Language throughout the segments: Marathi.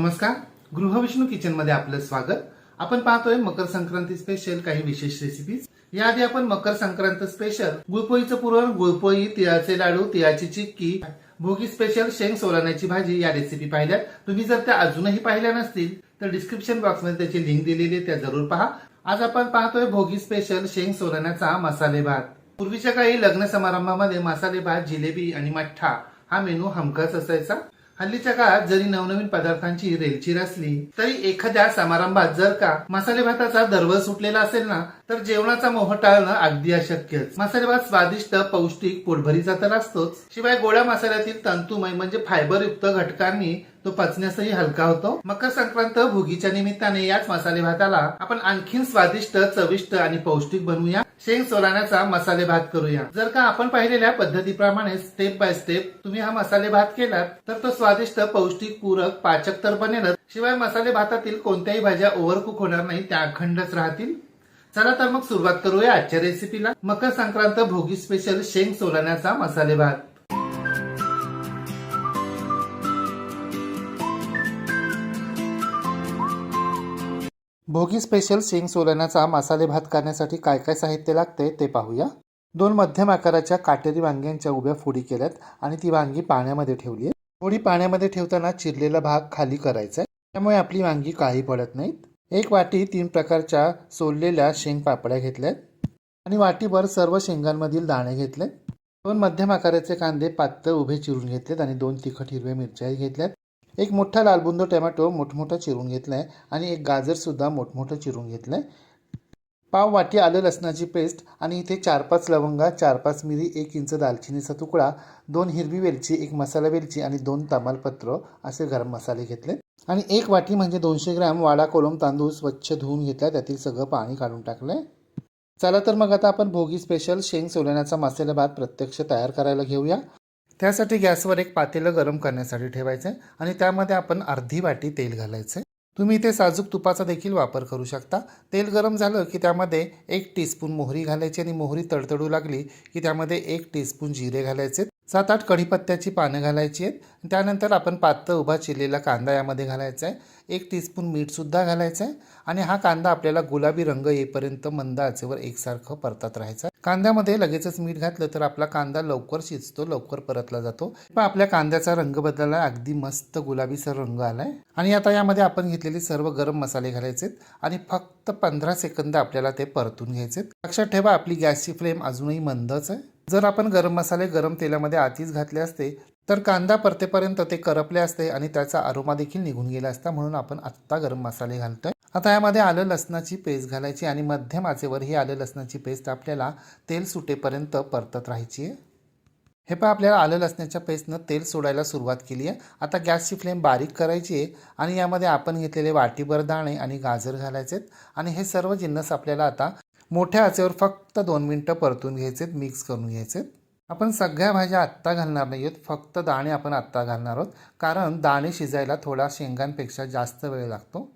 नमस्कार. गृहविष्णू किचनमध्ये आपलं स्वागत. आपण पाहतोय मकर संक्रांती स्पेशल काही विशेष रेसिपीज याआधी आपण मकर संक्रांत स्पेशल गुळपोळीचं पुरण गुळपोळी तिळाचे लाडू तिळाची चिक्की भोगी स्पेशल शेंग सोलाण्याची भाजी या रेसिपी पाहिल्या तुम्ही जर त्या अजूनही पाहिल्या नसतील तर डिस्क्रिप्शन बॉक्समध्ये त्याची लिंक दिलेली आहे त्या जरूर पहा. आज आपण पाहतोय भोगी स्पेशल शेंग सोलाण्याचा मसाले भात. पूर्वीच्या काळी लग्न समारंभामध्ये मसाले भात जिलेबी आणि मठ्ठा हा मेनू हमखास असायचा. हल्लीच्या काळात जरी नवनवीन पदार्थांची रेलचीर असली तरी एखाद्या समारंभात जर का मसाले भाताचा दरवळ सुटलेला असेल ना तर जेवणाचा मोह टाळणं अगदी अशक्यच. मसाले भात स्वादिष्ट पौष्टिक पोटभरीचा तर असतोच. शिवाय गोड्या मसाल्यातील तंतुमय म्हणजे फायबर युक्त घटकांनी तो पचण्यासही हलका होतो. मकर संक्रांत भोगीच्या निमित्ताने याच मसाले भाताला आपण आणखीन स्वादिष्ट चविष्ट आणि पौष्टिक बनवूया. शेंग सोलाण्याचा मसाले भात करूया. जर का आपण पाहिलेल्या पद्धतीप्रमाणे स्टेप बाय स्टेप तुम्ही हा मसाले भात केलात तर तो स्वादिष्ट पौष्टिक पूरक पाचक तर बनेलच. शिवाय मसाले भातातील कोणत्याही भाज्या ओव्हरकुक होणार नाही त्या अखंडच राहतील. चला तर मग सुरुवात करूया आजच्या रेसिपीला मकर संक्रांत भोगी स्पेशल शेंग सोलाण्याचा मसाले भात. भोगी स्पेशल शेंग सोलण्याचा मसाले भात करण्यासाठी काय काय साहित्य लागते ते पाहूया. दोन मध्यम आकाराच्या काटेरी वांग्यांच्या उभ्या फोडी केल्यात आणि ती वांगी पाण्यामध्ये ठेवली आहे फोडी पाण्यामध्ये ठेवताना चिरलेला भाग खाली करायचा आहे. त्यामुळे आपली वांगी काळी पडत नाहीत. एक वाटी तीन प्रकारच्या सोललेल्या शेंग पापड्या घेतल्यात आणि वाटीभर सर्व शेंगांमधील दाणे घेतले दोन मध्यम आकाराचे कांदे पातळ उभे चिरून घेतलेत आणि दोन तिखट हिरव्या मिरच्याही घेतल्यात. एक मोठा लालबुंद टोमॅटो मोठमोठा चिरून घेतलाय आणि एक गाजरसुद्धा मोठमोठं चिरून घेतलं आहे पाव वाटी आलं लसणाची पेस्ट आणि इथे चार पाच लवंगा चार पाच मिरी एक इंच दालचिनीचा तुकडा दोन हिरवी वेलची एक मसाला वेलची आणि दोन तमालपत्र असे गरम मसाले घेतले. आणि एक वाटी म्हणजे दोनशे ग्रॅम वाडा कोलम तांदूळ स्वच्छ धुवून घेतला त्यातील सगळं पाणी काढून टाकलंय. चला तर मग आता आपण भोगी स्पेशल शेंग सोलण्याचा मसाला भात प्रत्यक्ष तयार करायला घेऊया. त्यासाठी गॅसवर एक पातेलं गरम करण्यासाठी ठेवायचं आहे आणि त्यामध्ये आपण अर्धी वाटी तेल घालायचं आहे तुम्ही इथे साजूक तुपाचा देखील वापर करू शकता. तेल गरम झालं की त्यामध्ये एक टीस्पून मोहरी घालायची आणि मोहरी तडतडू लागली की त्यामध्ये एक टीस्पून जिरे घालायचे सात आठ कढीपत्त्याची पानं घालायची आहेत. त्यानंतर आपण पातळ उभा चिरलेला कांदा यामध्ये घालायचा आहे. एक टीस्पून मीठसुद्धा घालायचं आहे. आणि हा कांदा आपल्याला गुलाबी रंग येईपर्यंत मंद आचेवर एकसारखं परतत राहायचं आहे. कांद्यामध्ये लगेचच मीठ घातलं तर आपला कांदा लवकर शिजतो लवकर परतला जातो. पण आपल्या कांद्याचा रंग बदलला अगदी मस्त गुलाबीसर रंग आलाय. आणि आता यामध्ये आपण घेतलेले सर्व गरम मसाले घालायचे आणि फक्त पंधरा सेकंद आपल्याला ते परतून घ्यायचे लक्षात ठेवा आपली गॅसची फ्लेम अजूनही मंदच आहे. जर आपण गरम मसाले गरम तेलामध्ये आधीच घातले असते तर कांदा परतेपर्यंत ते करपले असते आणि त्याचा अरोमा देखील निघून गेला असता म्हणून आपण आत्ता गरम मसाले घालतोय. आता यामध्ये आलं लसणाची पेस्ट घालायची आणि मध्यम आचेवर ही आलं लसणाची पेस्ट आपल्याला तेल सुटेपर्यंत परतत राहायची आहे. हे पण आपल्याला आलं लसणाच्या पेस्टनं तेल सोडायला सुरुवात केली आहे. आता गॅसची फ्लेम बारीक करायची आहे आणि यामध्ये आपण घेतलेले वाटीभर दाणे आणि गाजर घालायचे आणि हे सर्व जिन्नस आपल्याला आता मोठ्या आचेवर फक्त दोन मिनटं परतून घ्यायचे मिक्स करून घ्यायचे आपण सगळ्या भाज्या आत्ता घालणार नाही आहोत फक्त दाणे आपण आत्ता घालणार आहोत. कारण दाणे शिजायला थोडा शेंगांपेक्षा जास्त वेळ लागतो.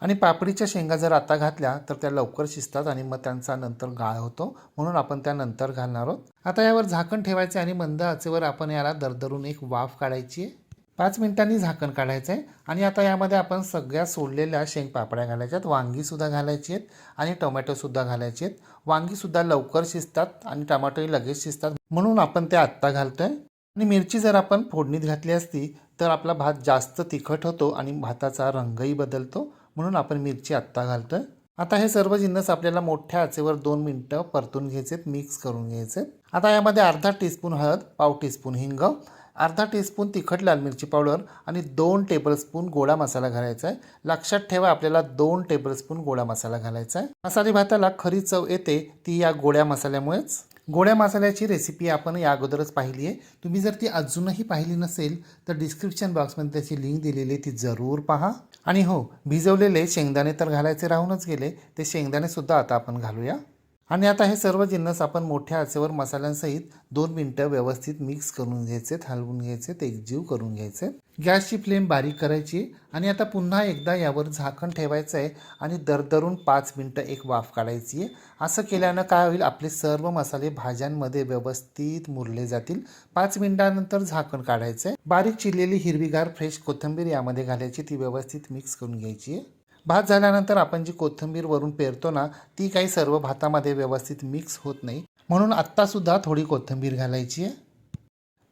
आणि पापडीच्या शेंगा जर आता घातल्या तर त्या लवकर शिजतात आणि मग त्यांचा नंतर गाळ होतो. म्हणून आपण त्या नंतर घालणार आहोत. आता यावर झाकण ठेवायचे आणि मंद आचेवर आपण याला दरदरून एक वाफ काढायची आहे. पाच मिनिटांनी झाकण काढायचं आहे आणि आता यामध्ये आपण सगळ्या सोडलेल्या शेंगपापड्या घालायच्या घालायच्यात वांगीसुद्धा घालायची आहेत आणि टोमॅटोसुद्धा घालायचे आहेत. वांगीसुद्धा लवकर शिजतात आणि टमाटोही लगेच शिजतात. म्हणून आपण ते आत्ता घालतो आहे आणि मिरची जर आपण फोडणीत घातली असती तर आपला भात जास्त तिखट होतो आणि भाताचा रंगही बदलतो. म्हणून आपण मिरची आत्ता घालतो आहे आता हे सर्व जिन्नस आपल्याला मोठ्या आचेवर दोन मिनटं परतून घ्यायचेत मिक्स करून घ्यायचे आता यामध्ये अर्धा टीस्पून हळद पाव टीस्पून हिंग अर्धा टीस्पून तिखट लाल मिरची पावडर आणि दोन टेबलस्पून गोडा मसाला घालायचा आहे. लक्षात ठेवा आपल्याला दोन टेबलस्पून गोडा मसाला घालायचा आहे. मसाले भाताला खरी चव येते ती या गोड्या मसाल्यामुळेच. गोड्या मसाल्याची रेसिपी आपण या अगोदरच पाहिली आहे. तुम्ही जर ती अजूनही पाहिली नसेल तर डिस्क्रिप्शन बॉक्समध्ये त्याची लिंक दिलेली आहे ती जरूर पहा. आणि हो भिजवलेले शेंगदाणे तर घालायचे राहूनच गेले. ते शेंगदाणेसुद्धा आता आपण घालूया. आणि आता हे सर्व जिन्नस आपण मोठ्या आचेवर मसाल्यांसहित दोन मिनटं व्यवस्थित मिक्स करून घ्यायचे हलवून घ्यायचे ते एकजीव करून घ्यायचे. गॅसची फ्लेम बारीक करायची आणि आता पुन्हा एकदा यावर झाकण ठेवायचं आहे आणि दरदरून पाच मिनटं एक वाफ काढायची आहे. असं केल्यानं काय होईल? आपले सर्व मसाले भाज्यांमध्ये व्यवस्थित मुरले जातील. पाच मिनटानंतर झाकण काढायचं आहे बारीक चिरलेली हिरवीगार फ्रेश कोथिंबीर यामध्ये घालायची. ती व्यवस्थित मिक्स करून घ्यायची आहे. भात झाल्यानंतर आपण जी कोथिंबीर वरून पेरतो ना ती काही सर्व भातामध्ये व्यवस्थित मिक्स होत नाही. म्हणून आत्तासुद्धा थोडी कोथिंबीर घालायची आहे.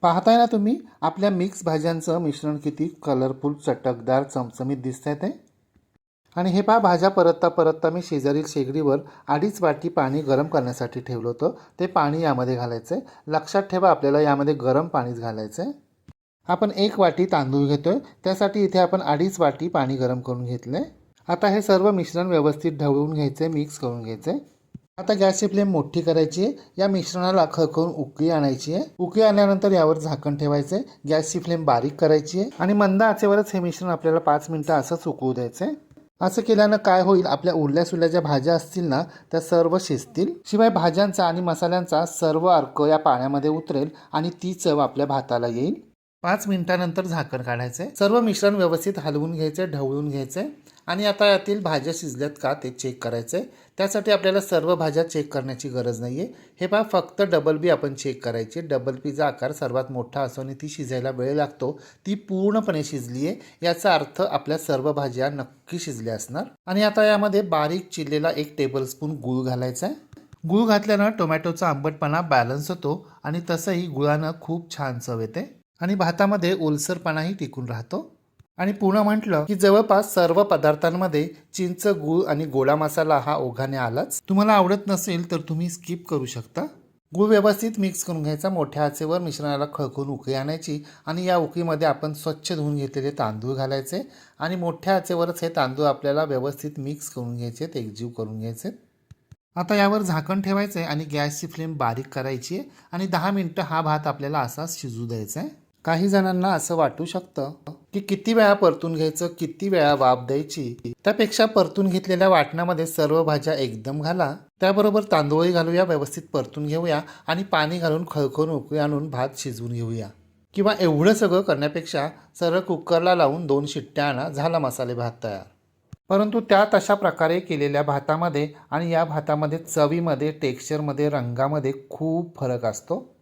पाहताय ना तुम्ही आपल्या मिक्स भाज्यांचं मिश्रण किती कलरफुल चटकदार चमचमीत दिसत आहे ते. आणि हे पहा भाज्या परतता परतता मी शेजारील शेगडीवर अडीच वाटी पाणी गरम करण्यासाठी ठेवलं होतं. ते पाणी यामध्ये घालायचं आहे लक्षात ठेवा आपल्याला यामध्ये गरम पाणीच घालायचं आहे आपण एक वाटी तांदूळ घेतोय. त्यासाठी इथे आपण अडीच वाटी पाणी गरम करून घेतलं आहे आता हे सर्व मिश्रण व्यवस्थित ढवळून घ्यायचं आहे मिक्स करून घ्यायचं. आहे आता गॅसची फ्लेम मोठी करायची आहे. या मिश्रणाला खळखळून उकळी आणायची आहे. उकळी आल्यानंतर यावर झाकण ठेवायचं. आहे गॅसची फ्लेम बारीक करायची आहे. आणि मंद आचेवरच हे मिश्रण आपल्याला पाच मिनटं असंच उकळू द्यायचं आहे. असं केल्यानं काय होईल? आपल्या उरल्या सुरल्या ज्या भाज्या असतील ना त्या सर्व शिजतील. शिवाय भाज्यांचा आणि मसाल्यांचा सर्व अर्क या पाण्यामध्ये उतरेल आणि ती चव आपल्या भाताला येईल. पाच मिनिटानंतर झाकण काढायचे सर्व मिश्रण व्यवस्थित हलवून घ्यायचे ढवळून घ्यायचे. आणि आता यातील भाज्या शिजल्यात का ते चेक करायचं आहे त्यासाठी आपल्याला सर्व भाज्या चेक करण्याची गरज नाही आहे हे पहा फक्त डबल बी आपण चेक करायची. डबल बीचा आकार सर्वात मोठा असो आणि ती शिजायला वेळ लागतो. ती पूर्णपणे शिजली आहे याचा अर्थ आपल्या सर्व भाज्या नक्की शिजल्या असणार. आणि आता यामध्ये बारीक चिरलेला एक टेबलस्पून गूळ घालायचा आहे गूळ घातल्यानं टोमॅटोचा आंबटपणा बॅलन्स होतो आणि तसंही गुळानं खूप छान चव येते. आणि भातामध्ये ओलसरपणाही टिकून राहतो. आणि पुन्हा म्हटलं की जवळपास सर्व पदार्थांमध्ये चिंच गूळ आणि गोडा मसाला हा ओघाने आलाच. तुम्हाला आवडत नसेल तर तुम्ही स्किप करू शकता. गूळ व्यवस्थित मिक्स करून घ्यायचा. मोठ्या आचेवर मिश्रणाला खळखून उकळी आणायची आणि या उकळीमध्ये आपण स्वच्छ धुवून घेतलेले तांदूळ घालायचे आणि मोठ्या आचेवरच हे तांदूळ आपल्याला व्यवस्थित मिक्स करून घ्यायचे एकजीव करून घ्यायचे. आता यावर झाकण ठेवायचं आहे आणि गॅसची फ्लेम बारीक करायची आहे आणि दहा मिनटं हा भात आपल्याला असाच शिजू द्यायचा आहे काही जणांना असं वाटू शकतं की किती वेळा परतून घ्यायचं किती वेळा वाफ द्यायची त्यापेक्षा परतून घेतलेल्या वाटणामध्ये सर्व भाज्या एकदम घाला. त्याबरोबर तांदूळही घालूया व्यवस्थित परतून घेऊया आणि पाणी घालून खळखळून उकळी आणून भात शिजवून घेऊया. किंवा एवढं सगळं करण्यापेक्षा सरळ कुकरला लावून दोन शिट्ट्या आणा झाला मसाले भात तयार. परंतु त्या तशा प्रकारे केलेल्या भातामध्ये आणि या भातामध्ये चवीमध्ये टेक्स्चरमध्ये रंगामध्ये खूप फरक असतो.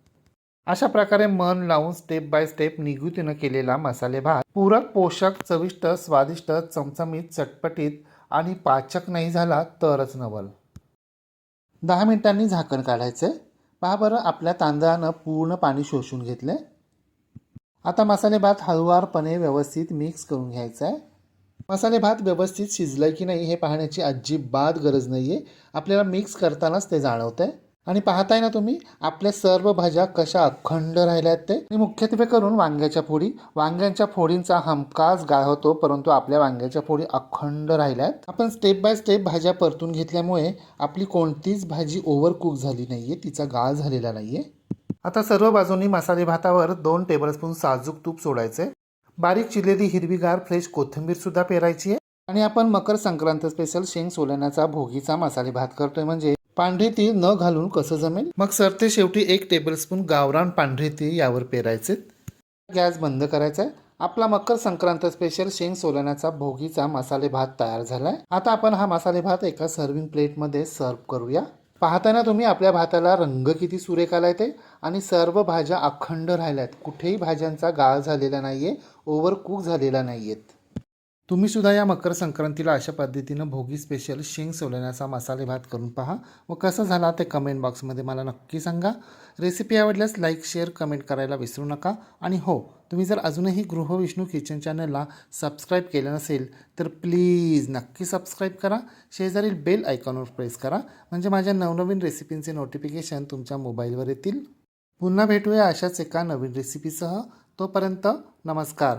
अशा प्रकारे मन लावून स्टेप बाय स्टेप निगुतीनं केलेला मसाले भात. पूरक पोषक चविष्ट स्वादिष्ट चमचमीत चटपटीत आणि पाचक नाही झाला तरच नवल. दहा मिनिटांनी झाकण काढायचं. पहा बरं आपल्या तांदळानं पूर्ण पाणी शोषून घेतलंय. आता मसाले भात हळूवारपणे व्यवस्थित मिक्स करून घ्यायचा आहे मसाले भात व्यवस्थित शिजलं की नाही हे पाहण्याची अजिबात गरज नाही आहे आपल्याला मिक्स करतानाच ते जाणवतं आहे आणि पाहताय ना तुम्ही आपल्या सर्व भाज्या कशा अखंड राहिल्यात ते? आणि मुख्यत्वे करून वांग्याच्या फोडी. वांग्यांच्या फोडींचा हमखास गाळ होतो परंतु आपल्या वांग्याच्या फोडी अखंड राहिल्या आहेत आपण स्टेप बाय स्टेप भाज्या परतून घेतल्यामुळे आपली कोणतीच भाजी ओव्हर कुक झाली नाहीये तिचा गाळ झालेला नाहीये. आता सर्व बाजूंनी मसाले भातावर दोन टेबलस्पून साजूक तूप सोडायचे. बारीक चिरलेली हिरवीगार फ्रेश कोथिंबीर सुद्धा पेरायची आहे. आणि आपण मकर संक्रांत स्पेशल शेंग सोलण्याचा भोगीचा मसाले भात करतोय म्हणजे पांढरे तीळ न घालून कसं जमेल? मग सरते शेवटी एक टेबलस्पून गावरान पांढरे तीळ यावर पेरायचे. गॅस बंद करायचा आहे. आपला मकर संक्रांत स्पेशल शेंग सोलण्याचा भोगीचा मसाले भात तयार झालाय. आता आपण हा मसाले भात एका सर्विंग प्लेटमध्ये सर्व करूया. पाहताना तुम्ही आपल्या भाताला रंग किती सुरेख आलाय ते आणि सर्व भाज्या अखंड राहिल्यात. कुठेही भाज्यांचा गाळ झालेला नाहीये ओव्हर कुक झालेला नाहीयेत. तुम्ही सुद्धा या मकर संक्रांतीला अशा पद्धतीनं भोगी स्पेशल शेंग सोलण्याचा मसाले भात करून पहा. व कसं झाला ते कमेंट बॉक्समध्ये मला नक्की सांगा. रेसिपी आवडल्यास लाईक शेअर कमेंट करायला विसरू नका. आणि हो तुम्ही जर अजूनही गृहविष्णू किचन चॅनलला सबस्क्राईब केलं नसेल तर प्लीज नक्की सबस्क्राईब करा. शेजारील बेल आयकॉनवर प्रेस करा. म्हणजे माझ्या नवनवीन रेसिपींचे नोटिफिकेशन तुमच्या मोबाईलवर येतील. पुन्हा भेटूया अशाच एका नवीन रेसिपीसह तोपर्यंत नमस्कार.